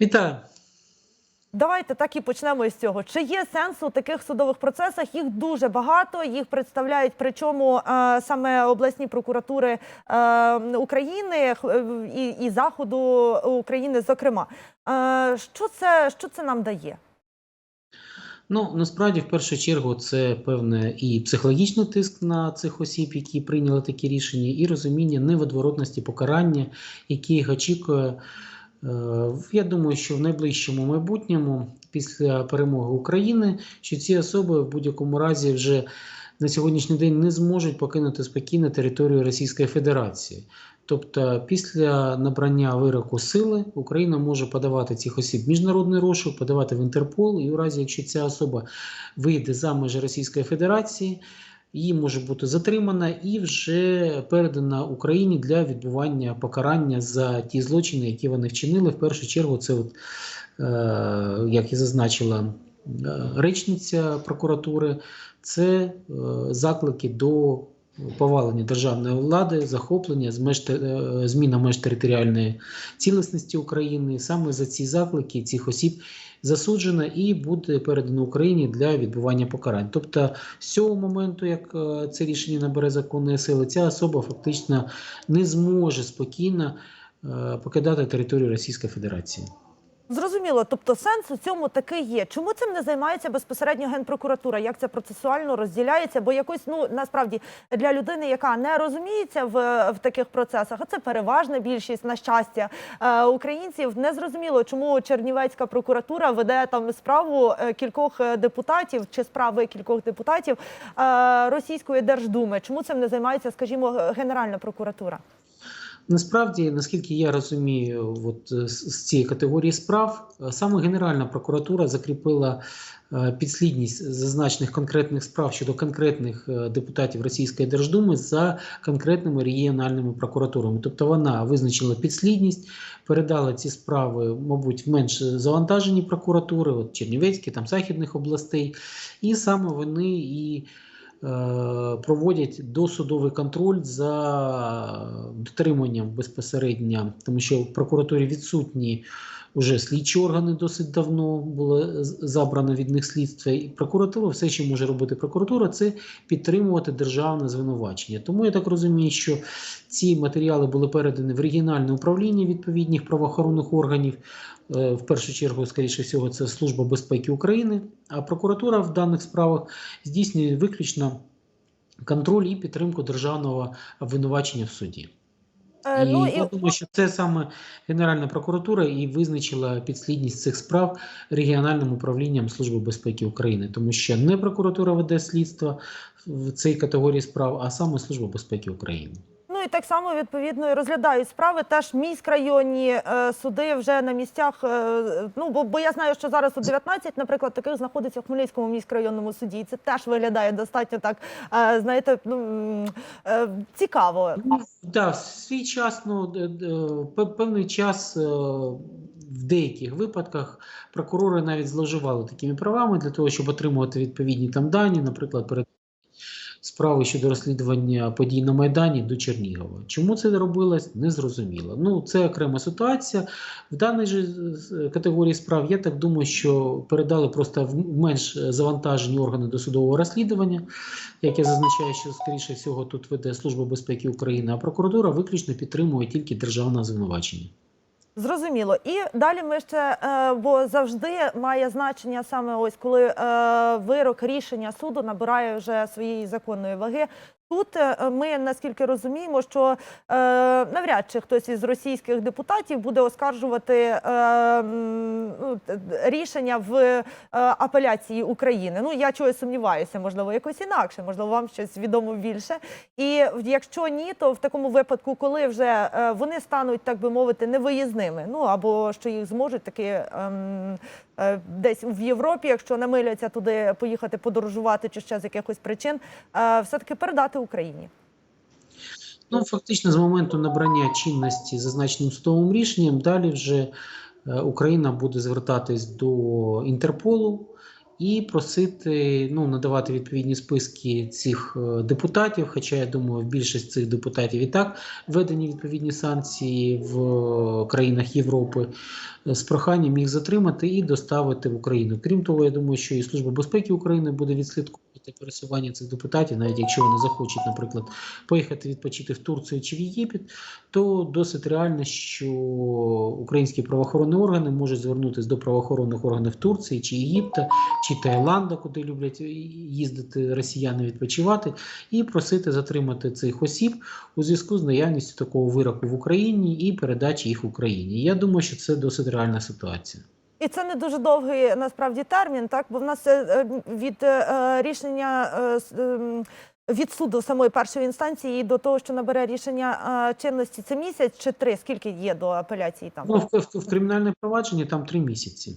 Вітаю. Давайте так і почнемо із цього. Чи є сенс у таких судових процесах? Їх дуже багато. Їх представляють, причому е, саме обласні прокуратури е, України е, і, і заходу України, зокрема. Що це що це нам дає? Ну насправді, в першу чергу, це певне і психологічний тиск на цих осіб, які прийняли такі рішення, і розуміння невідворотності покарання, яке їх очікує. Е, Я думаю, що в найближчому майбутньому, після перемоги України, що ці особи в будь-якому разі вже на сьогоднішній день не зможуть покинути спокійно територію Російської Федерації. Тобто, після набрання вироку сили Україна може подавати цих осіб в міжнародний розшук, подавати в Інтерпол, і у разі, якщо ця особа вийде за межі Російської Федерації, її може бути затримана і вже передана Україні для відбування покарання за ті злочини, які вони вчинили. В першу чергу, це, от, е, як і зазначила е, речниця прокуратури, це е, заклики до повалення державної влади, захоплення, е, зміна меж територіальної цілісності України. Саме за ці заклики цих осіб засуджена і буде передано Україні для відбування покарань. Тобто, з цього моменту, як е, це рішення набере законної сили, ця особа фактично не зможе спокійно е, покидати територію Російської Федерації. Зрозуміло, тобто сенс у цьому таки є. Чому цим не займається безпосередньо генпрокуратура? Як це процесуально розділяється? Бо якось ну насправді для людини, яка не розуміється в, в таких процесах, а це переважна більшість на щастя е, українців. Не зрозуміло, чому Чернівецька прокуратура веде там справу е, кількох е, депутатів чи справи кількох депутатів російської держдуми. Чому цим не займається, скажімо, Генеральна прокуратура? Насправді, наскільки я розумію, от е, з цієї категорії справ е, саме Генеральна прокуратура закріпила е, підслідність зазначених конкретних справ щодо конкретних депутатів Російської Держдуми за конкретними регіональними прокуратурами. Тобто вона визначила підслідність, передала ці справи, мабуть, в менш завантажені прокуратури, от Чернівецькі, там Західних областей, і саме вони і проводять досудовий контроль за дотриманням безпосередньо, тому що в прокуратурі відсутні вже слідчі органи досить давно було забрано від них слідство. І прокуратура, все, що може робити прокуратура, це підтримувати державне звинувачення. Тому я так розумію, що ці матеріали були передані в регіональне управління відповідних правоохоронних органів. Е, В першу чергу, скоріше всього, це Служба безпеки України. А прокуратура в даних справах здійснює виключно контроль і підтримку державного обвинувачення в суді. Е, І ну я думаю, що це саме Генеральна прокуратура і визначила підслідність цих справ регіональним управлінням Служби безпеки України, тому що не прокуратура веде слідство в цій категорії справ, а саме Служба безпеки України. Ну і так само відповідно розглядають справи. Теж міськрайонні е, суди вже на місцях. Е, ну бо, бо я знаю, що зараз у 19, наприклад, таких знаходиться в Хмельницькому міськрайонному суді. І це теж виглядає достатньо так. Е, знаєте, ну цікаво. Ну, да, в свій час, ну певний час в деяких випадках прокурори навіть зловживали такими правами для того, щоб отримувати відповідні там дані, наприклад, перед справи щодо розслідування подій на Майдані до Чернігова. Чому це робилось, не зрозуміло. Ну, це окрема ситуація. В даній же категорії справ я так думаю, що передали просто в менш завантажені органи досудового розслідування. Як я зазначаю, що скоріше всього тут веде Служба безпеки України, а прокуратура виключно підтримує тільки державне звинувачення. Зрозуміло. І далі ми ще, е, бо завжди має значення саме ось коли е, вирок рішення суду набирає вже своєї законної ваги. Тут е, ми наскільки розуміємо, що е, навряд чи хтось із російських депутатів буде оскаржувати е, ну, рішення в е, апеляції України. Ну я чогось сумніваюся, можливо, якось інакше, можливо, вам щось відомо більше. І якщо ні, то в такому випадку, коли вже е, вони стануть, так би мовити, невиїзними, ну або що їх зможуть таки ем, е, десь в Європі, якщо намиляться туди поїхати подорожувати чи ще з якихось причин, е, все-таки передати Україні. Ну, фактично, з моменту набрання чинності зазначеним судовим рішенням, далі вже е, Україна буде звертатись до Інтерполу і просити ну, надавати відповідні списки цих е, депутатів. Хоча я думаю, більшість цих депутатів і так введені відповідні санкції в е, країнах Європи з проханням їх затримати і доставити в Україну. Крім того, я думаю, що і Служба безпеки України буде відслідковувати пересування цих депутатів, навіть якщо вони захочуть, наприклад, поїхати відпочити в Турцію чи в Єгипет, то досить реально, що українські правоохоронні органи можуть звернутися до правоохоронних органів Турції чи Єгипта чи Таїланда, куди люблять їздити росіяни відпочивати, і просити затримати цих осіб у зв'язку з наявністю такого вироку в Україні і передачі їх Україні. Я думаю, що це досить реальна ситуація. І це не дуже довгий насправді термін, так бо в нас е, е, від е, рішення ем, від суду самої першої інстанції до того, що набере рішення чинності, це місяць чи три? Скільки є до апеляції там? Ну, в, в, в кримінальне провадження там три місяці.